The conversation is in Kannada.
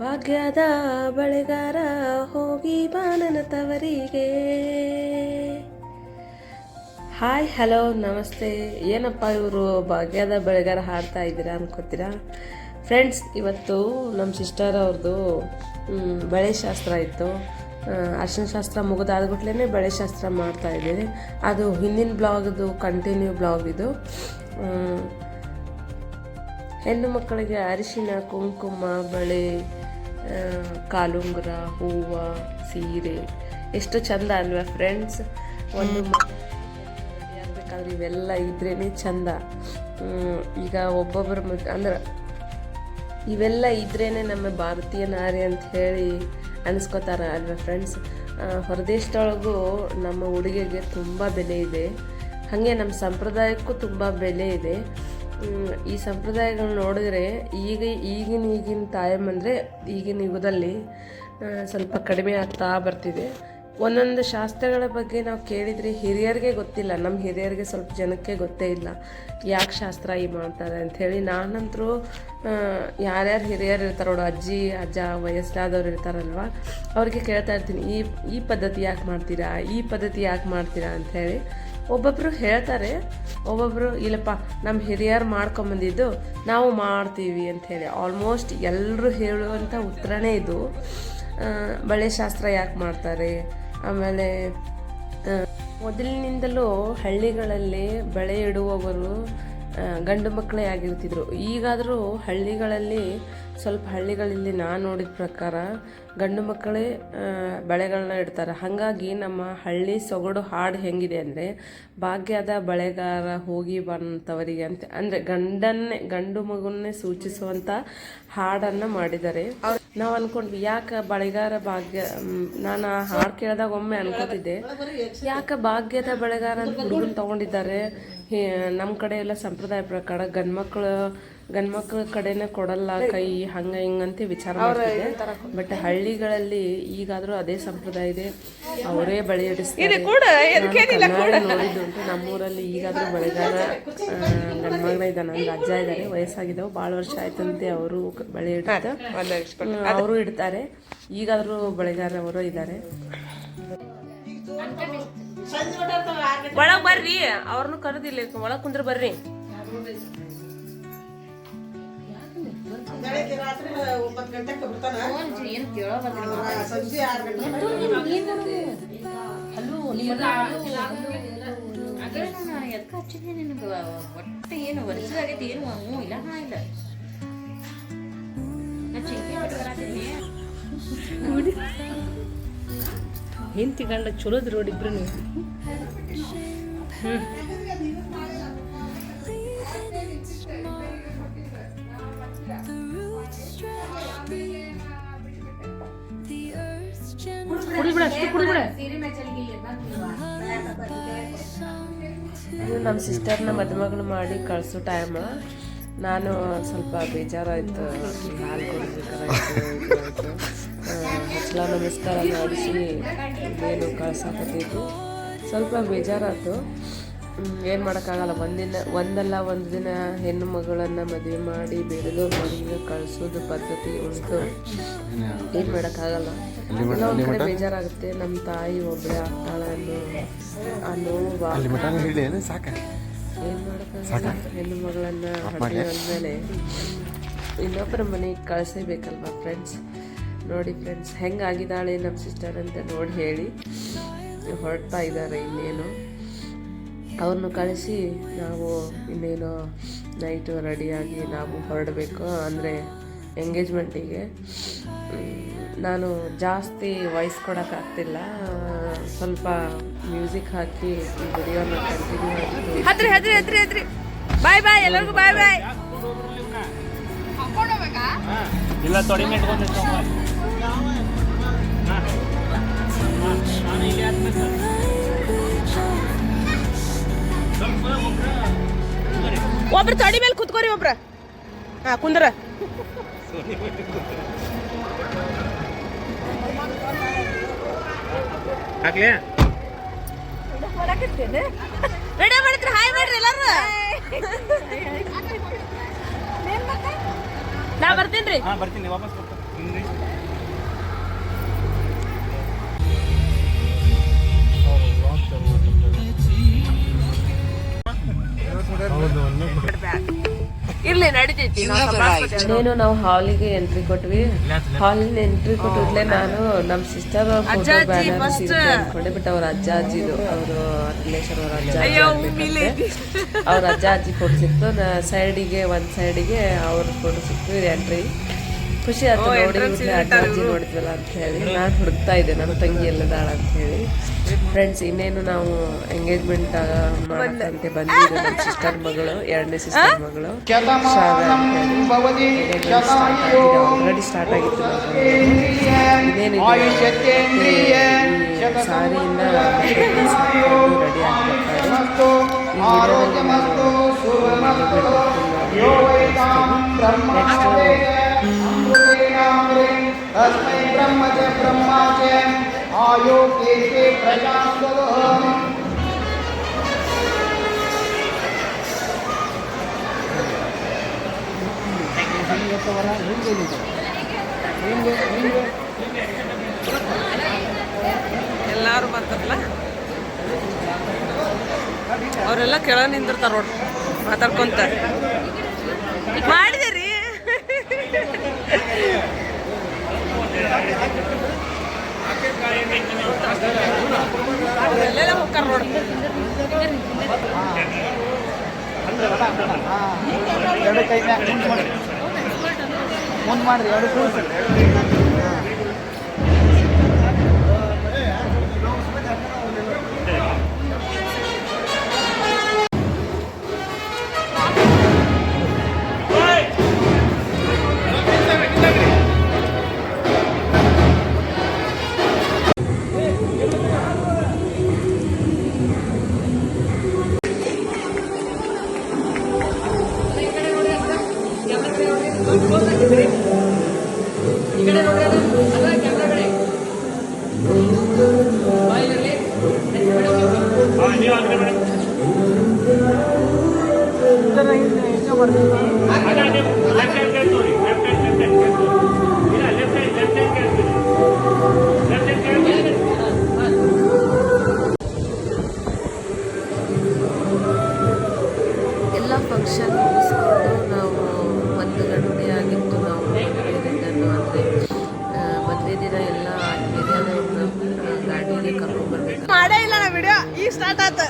ಭಾಗ್ಯದ ಬಳೆಗಾರ ಹೋಗಿ ಬಾನನ ತವರಿಗೆ. ಹಾಯ್, ಹಲೋ, ನಮಸ್ತೆ. ಏನಪ್ಪ ಇವರು ಭಾಗ್ಯದ ಬೆಳೆಗಾರ ಹಾಡ್ತಾ ಇದ್ದೀರಾ ಅನ್ಕೋತೀರಾ? ಫ್ರೆಂಡ್ಸ್ ಇವತ್ತು ನಮ್ಮ ಸಿಸ್ಟರ್ ಅವ್ರದ್ದು ಬಳೆ ಶಾಸ್ತ್ರ ಇತ್ತು. ಅರ್ಶನ ಶಾಸ್ತ್ರ ಮುಗಿದಾದ ಕೂಡಲೇ ಬಳೆ ಶಾಸ್ತ್ರ ಮಾಡ್ತಾ ಇದ್ದೀನಿ ಅದು ಹಿಂದಿನ ಬ್ಲಾಗ್ದು ಕಂಟಿನ್ಯೂ ಬ್ಲಾಗ್ ಇದು. ಹೆಣ್ಣು ಮಕ್ಕಳಿಗೆ ಅರಿಶಿನ, ಕುಂಕುಮ, ಬಳೆ ಕಾಲುಂಗುರ ಹೂವು ಸೀರೆ. ಎಷ್ಟು ಚಂದ ಅಲ್ವಾ ಫ್ರೆಂಡ್ಸ್ ಒಂದು ಆಗ್ಬೇಕಾದ್ರೆ ಇವೆಲ್ಲ ಇದ್ರೇ ಚಂದ. ಈಗ ಒಬ್ಬೊಬ್ಬರ ಅಂದ್ರೆ ಇವೆಲ್ಲ ಇದ್ರೇ ನಮ್ಮ ಭಾರತೀಯ ನಾರಿ ಅಂತ ಹೇಳಿ ಅನಿಸ್ಕೋತಾರ ಅಲ್ವಾ ಫ್ರೆಂಡ್ಸ್ ಹೊರದೇಶದೊಳಗೂ ನಮ್ಮ ಉಡುಗೆಗೆ ತುಂಬ ಬೆಲೆ ಇದೆ. ಹಾಗೆ ನಮ್ಮ ಸಂಪ್ರದಾಯಕ್ಕೂ ತುಂಬ ಬೆಲೆ ಇದೆ. ಈ ಸಂಪ್ರದಾಯಗಳು ನೋಡಿದ್ರೆ ಈಗ ಈಗಿನ ಈಗಿನ ತಾಯಮ್ಮಂದರೆ ಈಗಿನ ಯುಗದಲ್ಲಿ ಸ್ವಲ್ಪ ಕಡಿಮೆ ಆಗ್ತಾ ಬರ್ತಿದೆ. ಒಂದೊಂದು ಶಾಸ್ತ್ರಗಳ ಬಗ್ಗೆ ನಾವು ಕೇಳಿದರೆ ಹಿರಿಯರಿಗೆ ಗೊತ್ತಿಲ್ಲ ನಮ್ಮ ಹಿರಿಯರಿಗೆ ಸ್ವಲ್ಪ ಜನಕ್ಕೆ ಗೊತ್ತೇ ಇಲ್ಲ. ಯಾಕೆ ಶಾಸ್ತ್ರ ಈ ಮಾಡ್ತಾರೆ ಅಂಥೇಳಿ ನಾನಂತರೂ ಯಾರ್ಯಾರು ಹಿರಿಯರು ಇರ್ತಾರೆ ಅಜ್ಜಿ, ಅಜ್ಜ, ವಯಸ್ಸಾದವ್ರು ಇರ್ತಾರಲ್ವ, ಅವ್ರಿಗೆ ಕೇಳ್ತಾ ಇರ್ತೀನಿ, ಈ ಈ ಪದ್ಧತಿ ಯಾಕೆ ಮಾಡ್ತೀರಾ, ಈ ಪದ್ಧತಿ ಯಾಕೆ ಮಾಡ್ತೀರಾ ಅಂಥೇಳಿ ಒಬ್ಬೊಬ್ಬರು ಹೇಳ್ತಾರೆ ಒಬ್ಬೊಬ್ಬರು ಇಲ್ಲಪ್ಪ ನಮ್ಮ ಹಿರಿಯರು ಮಾಡ್ಕೊಂಬಂದಿದ್ದು ನಾವು ಮಾಡ್ತೀವಿ ಅಂತ ಹೇಳಿ. ಆಲ್ಮೋಸ್ಟ್ ಎಲ್ಲರೂ ಹೇಳುವಂಥ ಉತ್ತರನೇ ಇದು. ಬಳೆ ಶಾಸ್ತ್ರ ಯಾಕೆ ಮಾಡ್ತಾರೆ? ಆಮೇಲೆ ಮೊದಲಿನಿಂದಲೂ ಹಳ್ಳಿಗಳಲ್ಲಿ ಬಳೆ ಇಡುವವರು ಗಂಡು ಮಕ್ಕಳೇ ಆಗಿರ್ತಿದ್ರು. ಈಗಾದರೂ ಹಳ್ಳಿಗಳಲ್ಲಿ ಸ್ವಲ್ಪ ಹಳ್ಳಿಗಳಲ್ಲಿ ನಾನು ನೋಡಿದ ಪ್ರಕಾರ ಗಂಡು ಮಕ್ಕಳೇ ಬಳೆಗಳನ್ನ ಇಡ್ತಾರೆ. ಹಾಗಾಗಿ ನಮ್ಮ ಹಳ್ಳಿ ಸೊಗಡು ಹಾಡು ಹೆಂಗಿದೆ ಅಂದರೆ, ಭಾಗ್ಯದ ಬಳೆಗಾರ ಹೋಗಿ ಬಂತವರಿಗೆ ಅಂತ, ಅಂದರೆ ಗಂಡನ್ನೇ, ಗಂಡು ಮಗುನ್ನೇ ಸೂಚಿಸುವಂಥ ಹಾಡನ್ನು ಮಾಡಿದ್ದಾರೆ. ನಾವು ಅನ್ಕೊಂಡ್ವಿ, ಯಾಕೆ ಬಳೆಗಾರ ಭಾಗ್ಯ ನಾನು ಆ ಹಾಡು ಕೇಳಿದಾಗ ಒಮ್ಮೆ ಅನ್ಕೋತಿದ್ದೆ. ಯಾಕೆ ಭಾಗ್ಯದ ಬಳೆಗಾರ ಅಂತ ಹುಡುಗನ್ ತಗೊಂಡಿದ್ದಾರೆ? ನಮ್ಮ ಕಡೆ ಎಲ್ಲ ಸಂಪ್ರದಾಯ ಪ್ರಕಾರ ಗಂಡ್ಮಕ್ಳು ಗಂಡ್ಮಕ್ಳ ಕಡೆನೇ ಕೊಡಲ್ಲ ಕೈ ಹಂಗ ಹಿಂಗಂತ ವಿಚಾರ ಮಾಡ್ತಿದ್ದೆ. ಬಟ್ ಹಳ್ಳಿಗಳಲ್ಲಿ ಈಗಾದ್ರೂ ಅದೇ ಸಂಪ್ರದಾಯ ಇದೆ. ಅವರೇ ಬಳೆ ಇಡಿಸ್ತಾರೆ ನಮ್ಮೂರಲ್ಲಿ ಈಗಾದ್ರೂ ಬಳೆಗಾರ ಮಗನ ಇದ್ದಾನೆ ನನ್ನ ಅಜ್ಜ ಇದ್ದಾರೆ ವಯಸ್ಸಾಗಿದ್ದಾವೆ. ಭಾಳ ವರ್ಷ ಆಯ್ತಂತೆ ಅವರು ಬಳೆ ಇಡ್ತಾರೆ ಅವರು ಇಡ್ತಾರೆ. ಈಗಾದ್ರೂ ಬಳೆಗಾರ ಅವರು ಇದ್ದಾರೆ. ಒಳಗ್ ಬರ್ರಿ ಅವ್ರನ್ನು ಕರೆದಿಲ್ಲ. ಒಳಗ್ ಕುಂದ್ರ ಬರ್ರಿ. ಬೆಳಗ್ಗೆ ರಾತ್ರಿ ಒಂಬತ್ತು ಗಂಟೆಗೆ ಬರ್ತಾನ? ಸಂಜೆ ಆರು ಗಂಟೆ. ಎದಕ್ಕೆ ಹಚ್ಚಿದೆ ನಿನಗೆ? ಒಟ್ಟು ಏನು ವರ್ಷದಾಗೈತಿ ಏನು ಹ್ಞೂ ಇಲ್ಲ ಹಾ ಇಲ್ಲ. ನಾ ಚಿಂತೆ ಬಿಟ್ಟು ಬರಾತೀನಿ ಹೆಂಡತಿ ಗಂಡ ಚಲೋದ್ ರೋಡಿಬ್ರು ನೀವು. ನಮ್ಮ ಸಿಸ್ಟರ್ನ ಮದುಮಗಳು ಮಾಡಿ ಕಳಿಸೋ ಟೈಮ್ ನಾನು ಸ್ವಲ್ಪ ಬೇಜಾರಾಯ್ತು. ಹಾಲು ಹಚ್ಚಲ ನಮಸ್ಕಾರ ಮಾಡಿಸಿ. ಏನು ಕಳ್ಸಾಕತ್ತಿದ್ದು. ಸ್ವಲ್ಪ ಬೇಜಾರಾಯ್ತು. ಏನು ಮಾಡೋಕ್ಕಾಗಲ್ಲ. ಒಂದಿನ ಒಂದಲ್ಲ ಒಂದು ದಿನ ಹೆಣ್ಣು ಮಗಳನ್ನು ಮದುವೆ ಮಾಡಿ ಬೆಳೆದು ಮನೆಗೆ ಕಳಿಸೋದು ಪದ್ಧತಿ ಉಂಟು. ಏನು ಮಾಡೋಕ್ಕಾಗಲ್ಲ. ಎಲ್ಲ ಒಂದ್ ಕಡೆ ಬೇಜಾರಾಗುತ್ತೆ. ನಮ್ಮ ತಾಯಿ ಒಬ್ಬಳೇ ಆಗ್ತಾಳೆ ಅನ್ನೋ ಆ ನೋವು ಏನು ಮಾಡೋಕ್ಕಾಗಲ್ಲ. ಹೆಣ್ಣು ಮಗಳನ್ನು ಅಂದಮೇಲೆ ಇನ್ನೊಬ್ಬರ ಮನೆಗೆ ಕಳಿಸೇಬೇಕಲ್ವ ಫ್ರೆಂಡ್ಸ್ ನೋಡಿ ಫ್ರೆಂಡ್ಸ್ ಹೆಂಗಾಗಿದ್ದಾಳೆ ನಮ್ಮ ಸಿಸ್ಟರ್ ಅಂತ ನೋಡಿ ಹೇಳಿ. ಹೊರಡ್ತಾ ಇದ್ದಾರೆ ಇನ್ನೇನು. ಅವ್ರನ್ನ ಕಳಿಸಿ ನಾವು ಇನ್ನೇನು ನೈಟು ರೆಡಿಯಾಗಿ ನಾವು ಹೊರಡಬೇಕು ಅಂದರೆ ಎಂಗೇಜ್ಮೆಂಟಿಗೆ. ನಾನು ಜಾಸ್ತಿ ವಾಯ್ಸ್ ಕೊಡೋಕ್ಕಾಗ್ತಿಲ್ಲ. ಸ್ವಲ್ಪ ಮ್ಯೂಸಿಕ್ ಹಾಕಿ ಈ ವಿಡಿಯೋನ ಕಂಟಿನ್ಯೂ ಆಗಿ ಹತ್ರಿ ಹತ್ರಿ ಹತ್ರಿ ಹತ್ರಿ. ಬಾಯ್ ಬಾಯ್ ಎಲ್ಲರಿಗೂ ಬಾಯ್ ಬಾಯ್. ಇಲ್ಲ ತೊಡಿ ಒಬ್ರು ತಡಿ ಮೇಲೆ ಕುತ್ಕೋರಿ ಒಬ್ರ. ಹಾ ಕುಂದ್ರ. ಹಾಕ್ಲಿ? ರೆಡಿ ಮಾಡಿದ್ರಿ ಹಾಯ್ ಮಾಡ್ರಿ ಎಲ್ಲಾರು. ನಾ ಬರ್ತೀನಿ ಹಾ ಬರ್ತೀನಿ ವಾಪಸ್ ಬರ್ತೀನಿ. ಇರ್ಲಿ ನಡೀತೈತಿ ಇನ್ನೇನು ನಾವು ಹಾಲಿಗೆ ಎಂಟ್ರಿ ಕೊಟ್ವಿ. ಹಾಲಿನ ಎಂಟ್ರಿ ಕೊಟ್ಟಿದ್ಲೆ ನಾನು ನಮ್ಮ ಸಿಸ್ಟರ್ ಫೋಟೋ ಬಿಟ್ಟ ಸಿಗುತ್ತೆ ಅನ್ಕೊಂಡೆ ಬಟ್ ಅವ್ರ ಅಜ್ಜ ಅಜ್ಜಿದು ಅವರು ಅವ್ರ ಅಜ್ಜ ಅಜ್ಜಿ ಕೊಡ್ಸಿತ್ತು ಅವ್ರ ಅಜ್ಜ ಅಜ್ಜಿ ಫೋಟೋ ಸಿಕ್ತು. ನಾ ಸೈಡಿಗೆ ಒಂದ್ ಸೈಡಿಗೆ ಅವ್ರ ಫೋಟೋ ಸಿಕ್ತು ಎಂಟ್ರಿ ಖುಷಿ ಆಯ್ತು ನೋಡಿ ಅಜ್ಜ ನೋಡಿದ್ವಲ್ಲ ಅಂತ ಹೇಳಿ. ನಾನು ಹುಡುಕ್ತಾ ಇದ್ದೆ ನನ್ನ ತಂಗಿ ಎಲ್ಲದಾಳ ಅಂತ ಹೇಳಿ. ಫ್ರೆಂಡ್ಸ್ ಇನ್ನೇನು ನಾವು ಎಂಗೇಜ್ಮೆಂಟ್ ಮಾಡಕ್ಕಂತೆ ಬಂದಿದ್ದು ನಮ್ಮ ಸಿಸ್ಟರ್ ಮಗಳು ಎರಡನೇ ಸಿಸ್ಟರ್ ಮಗಳು. ಆಲ್ರೆಡಿ ಸ್ಟಾರ್ಟ್ ಆಗಿತ್ತು. ಇನ್ನೇನು ಸಾರಿಯಿಂದ ರೆಡಿ तस्मै ब्रह्म च ब्रह्मा च आयो के प्रजां ಎಲ್ಲಾರು ಬರ್ತಾರಲ್ಲ ಅವರೆಲ್ಲ ಕೆಳ ನಿಂದಿರ್ತಾರ ನೋಡ್ರಿ ಮಾತಾಡ್ಕೊಂತ ಮಾಡಿದಿರಿ ಎಲ್ಲೆಲ್ಲ ಹೋಗ್ತಾರ ನೋಡ್ರಿ ಎರಡು ಕೈ ಮುಂದೆ ಮಾಡ್ರಿ ಮುಂದೆ ಮಾಡ್ರಿ ಎರಡು ಎಲ್ಲ ಫಂಕ್ಷನ್ ಮುಗಿಸ್ಕೊಂಡು ನಾವು ಒಂದು ಗಂಟೆ ಆಗಿತ್ತು ನಾವು ಮದುವೆದಿಂದನು ಅಂದರೆ ಮದುವೆ ದಿನ ಎಲ್ಲ ಆದ್ಮೇಲೆ ಗಾಡಿಗೆ ಕರ್ಕೊಂಡ್ಬರ್ಬೇಕು ಮಾಡೇ ಇಲ್ಲ ವಿಡಿಯೋ ಈಗ ಸ್ಟಾರ್ಟ್ ಆತ